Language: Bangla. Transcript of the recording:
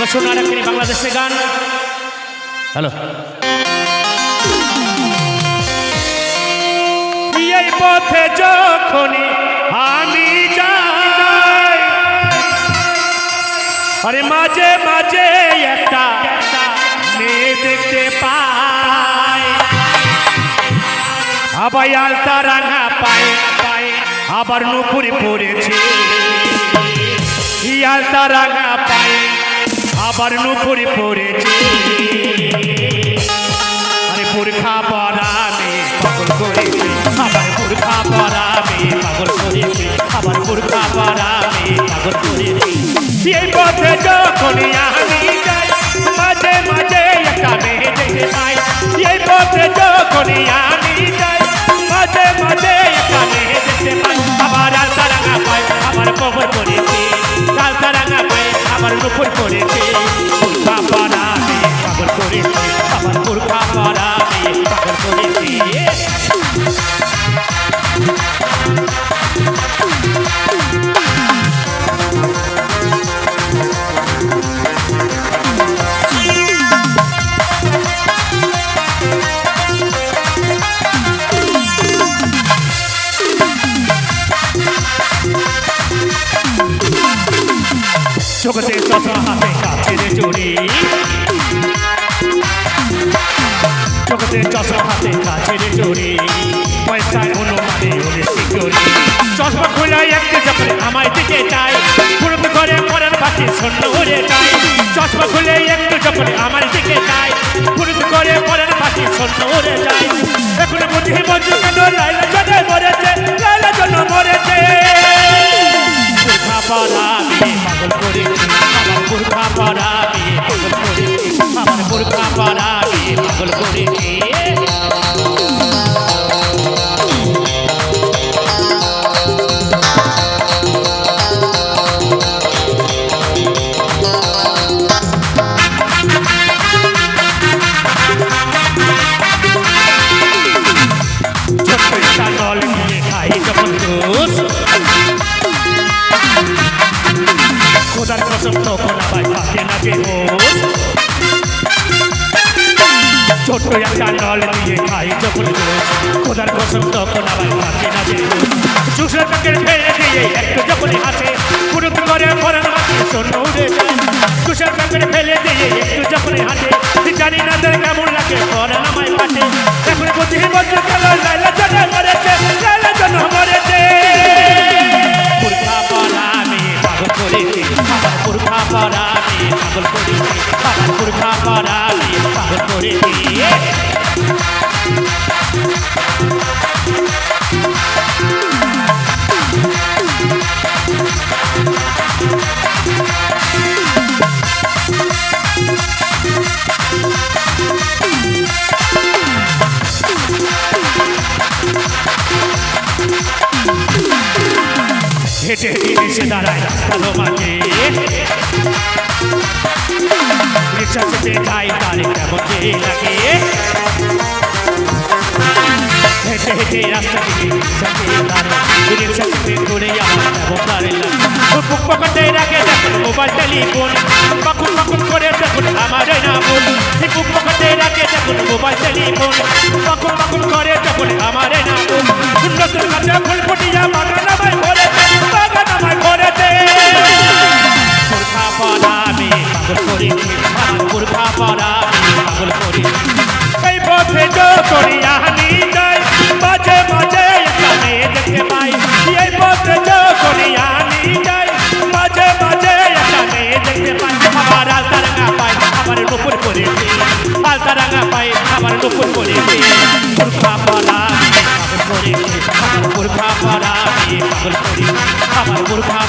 এবার শোনো আর একটি বাংলাদেশের গান। হ্যালো। এই পথে যখনই আমি যাই, আরে মাঝে মাঝে একটা মেয়ে দেখতে পাই। আবার আলতা রাঙা পায়ে পায়ে আবার নুপুরি পড়েছে। আলতা রাঙা পায়ে আবার নুপুরি পড়েছে। আরে পুরখা পরাবে পাগল করেছে। আবার পুরখা পরাবে পাগল করেছে। আবার পুরখা পরাবে পাগল করেছে। এই পথে যখনই আমি যাই, মাঝে মাঝে একটা মেয়ে দেখতে পাই। এই পথে যখনই আমি করেছে পুরখা পরাবে পাগল করেছে আবার পুরখা পরাবে পাগল করেছে। চোখতে চশমা কাছের সিকিউরি চশমা খুলে একটু যখন আমায় দিকে চাই ফুরুত করে পরের পাশে শূন্য উড়ে যায়। চশমা খুলে একটু যখন আমার দিকে চাই ফুরুত করে পরের পাশে শূন্য উড়ে যায়। এখন বুঝি বন্ধু কেন লাইলা চলে মরেছে তখন আবার থাকে না যে হোশ একটা নল নিয়ে খাই যখন খোদার কসম তখন আবার থাকে না যে হোশ ফেলে দিয়ে একটু যখন হাসে পুরুত করে মরণ হাসি শূন্য উড়ে যায়। ফেলে দিয়ে একটু যখন হাসে, জানি না কেমন লাগে মরণ আমায় কাটে। এখন বুঝি বলছে পাগল করেছে হেঁটে এসে দাঁড়ায় রাস্তালো মাঝে রিক্সা চেপে যাই তারে কেমন লাগে। হেঁটে হেঁটে রাস্তা রিক্সা চেপে দাঁড়ায়। রিক্সা চেপে ঘুরে আমার কেমন দাঁড়ে লাগে বুক পকেটে রাখে দেখুন মোবাইল টেলিফোন। পাকুন পাকুন করে দেখুন আমার না বোন বুক পকেটে রাখে দেখুন মোবাইল টেলিফোন। পাগল করেছে আমার পুরখা পরাবে পাগল করেছে এই পথে যখনই আমি যাই মাঝে মাঝে মেয়ে দেখতে পাই। এই পথে যখনই আমি যাই মাঝে মাঝে মেয়ে দেখতে পাই। আমার আলতা রাঙা পাই আমার নুপুর করেছে আলতা রাঙা পাগল করেছে আমার পুরখা পরাবে পাগল পাগল পুরখা